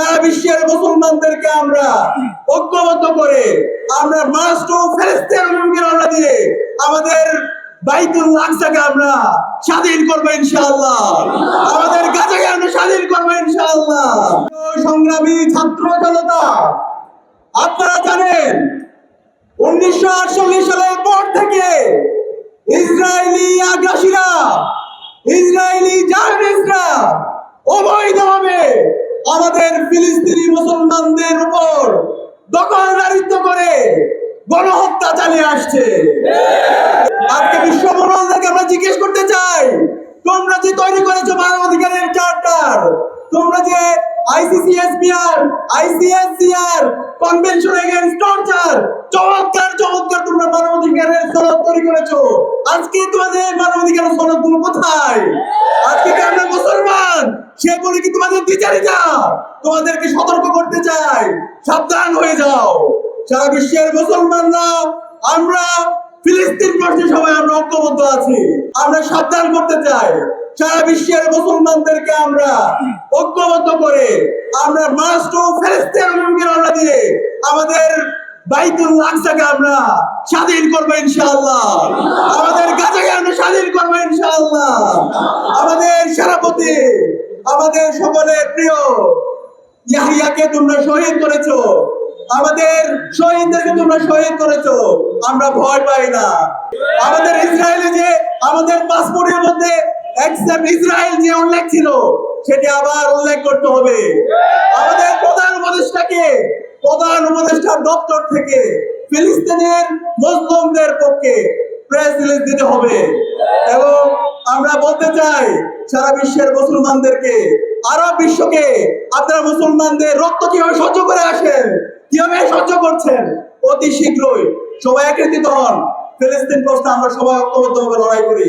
সারা বিশ্বের মুসলমানদেরকে আমরা ঐক্যবদ্ধ করে, আমরা মাস্ট ও ফেরেস্তের রওনা দিয়ে আমাদের বাইতুল আকসাকে আমরা স্বাধীন করব ইনশাআল্লাহ। আমাদের গাজাকে আমরা স্বাধীন করব ইনশাআল্লাহ। সংগ্রামী ছাত্র জনতা, আপনারা জানেন, উনিশশো আটচল্লিশ সালের পর থেকে ইসরায়েলি আগ্রাসীরা, ইসরায়েলি অবৈধভাবে আমাদের ফিলিস্তিনি মুসলমানদের উপর দখলদারিত্ব করে গণহত্যা চালিয়ে আসছে। আজকে বিশ্ব মনোলদেরকে আমরা জিজ্ঞেস করতে চাই, তোমরা যে তৈরি করেছ মানবাধিকারের চার্টার, তোমরা যে ICCSPR ICSCR convention against torture চমৎকার চমৎকার তোমরা মানবাধিকারের সনদ তৈরি করেছ। আজকে তোমাদের মানবাধিকারের সনদগুলো কোথায়? মুসলমান সেগুলি কি তোমাদের দ্বিচারিতা তোমাদেরকে সতর্ক করতে চাই। সাবধান হয়ে যাও। সারা বিশ্বের মুসলমানরা, আমরা ফিলিস্তিন প্রশ্নে সবাই আমরা ঐক্যবদ্ধ আছি। আমরা সাবধান করতে চাই। সারা বিশ্বের মুসলমানদেরকে আমরা ঐক্যবদ্ধ করে আমরা মাস্ট ও ফেরেস্তের রওনা দিয়ে আমাদের বাইতুল আকসাকে আমরা স্বাধীন করব ইনশাআল্লাহ। আমাদের গাজাকে আমরা স্বাধীন করব ইনশাআল্লাহ আমাদের সেনাপতি আমাদের সকলের প্রিয় ইয়াহিয়াকে তোমরা শহীদ করেছ। আমাদের শহীদদেরকে তোমরা শহীদ করেছ। আমরা ভয় পাই না। আমাদের ইসরায়েলে যে, আমাদের পাসপোর্টের মধ্যে এক্সেপ্ট ইসরায়েল যে উল্লেখ ছিল, সেটি আবার উল্লেখ করতে হবে। আমাদের প্রধান উপদেষ্টাকে, প্রধান উপদেষ্টার দপ্তর থেকে ফিলিস্তিনের মুসলিমদের পক্ষে প্রেস দিতে হবে। এবং আমরা বলতে চাই, সারা বিশ্বের মুসলমানদেরকে আরব বিশ্বকে আপনারা মুসলমানদের রক্ত কীভাবে সহ্য করে আসেন, কীভাবে সহ্য করছেন, অতি শীঘ্রই সবাই একত্রিত হন। ফিলিস্তিন প্রশ্নে আমরা সবাই ঐক্যবদ্ধভাবে লড়াই করি।